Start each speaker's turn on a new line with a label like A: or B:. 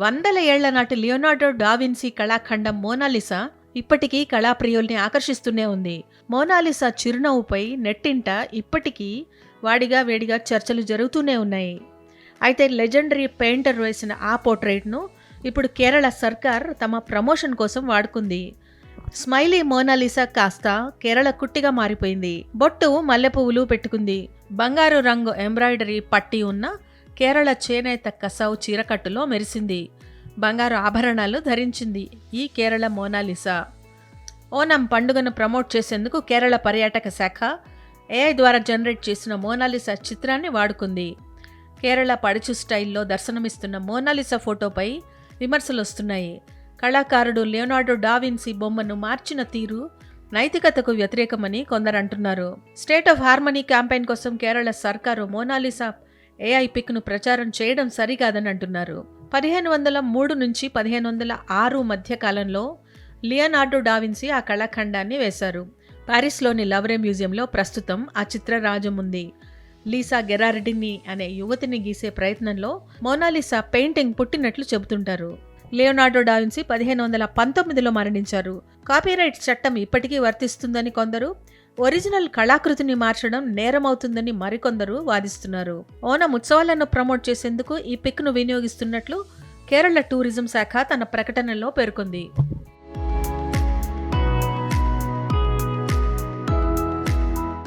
A: వందల ఏళ్ళ నాటి లియోనార్డో డావిన్సీ కళాఖండం మోనాలిసా ఇప్పటికీ కళాప్రియుల్ని ఆకర్షిస్తూనే ఉంది. మోనాలిసా చిరునవ్వుపై నెట్టింట ఇప్పటికీ వాడిగా వేడిగా చర్చలు జరుగుతూనే ఉన్నాయి. అయితే లెజెండరీ పెయింటర్ వేసిన ఆ పోర్ట్రేట్ను ఇప్పుడు కేరళ సర్కార్ తమ ప్రమోషన్ కోసం వాడుకుంది. స్మైలీ మోనాలిసా కాస్త కేరళ కుట్టిగా మారిపోయింది. బొట్టు మల్లెపువ్వులు పెట్టుకుంది. బంగారు రంగు ఎంబ్రాయిడరీ పట్టి ఉన్న కేరళ చేనేత కసౌ చీరకట్టులో మెరిసింది. బంగారు ఆభరణాలు ధరించింది ఈ కేరళ మోనాలిసా. ఓనం పండుగను ప్రమోట్ చేసేందుకు కేరళ పర్యాటక శాఖ ఏఐ ద్వారా జనరేట్ చేసిన మోనాలిసా చిత్రాన్ని వాడుకుంది. కేరళ పడుచు స్టైల్లో దర్శనమిస్తున్న మోనాలిసా ఫోటోపై విమర్శలు వస్తున్నాయి. కళాకారుడు లియోనార్డో డావిన్సీ బొమ్మను మార్చిన తీరు నైతికతకు వ్యతిరేకమని కొందరు అంటున్నారు. స్టేట్ ఆఫ్ హార్మనీ క్యాంపెయిన్ కోసం కేరళ సర్కారు మోనాలిసా ఏఐ పిక్ను ప్రచారం చేయడం సరికాదని అంటున్నారు. పదిహేను వందల మూడు నుంచి పదిహేను వందల ఆరు మధ్య కాలంలో లియోనార్డో డావిన్సీ ఆ కళాఖండాన్ని వేశారు. ప్యారిస్లోని లవరే మ్యూజియంలో ప్రస్తుతం ఆ చిత్రరాజం ఉంది. లీసా గెరారిడిని అనే యువతిని గీసే ప్రయత్నంలో మోనాలిసా పెయింటింగ్ పుట్టినట్లు చెబుతుంటారు. లియోనార్డో డావిన్సీ పదిహేను వందల పంతొమ్మిదిలో మరణించారు. కాపీరైట్ చట్టం ఇప్పటికీ వర్తిస్తుందని కొందరు ఒరిజినల్ కళాకృతిని మార్చడం నేరమవుతుందని మరికొందరు వాదిస్తున్నారు. ఓనం ఉత్సవాలను ప్రమోట్ చేసేందుకు ఈ పిక్ను వినియోగిస్తున్నట్లు కేరళ టూరిజం శాఖ తన ప్రకటనలో పేర్కొంది.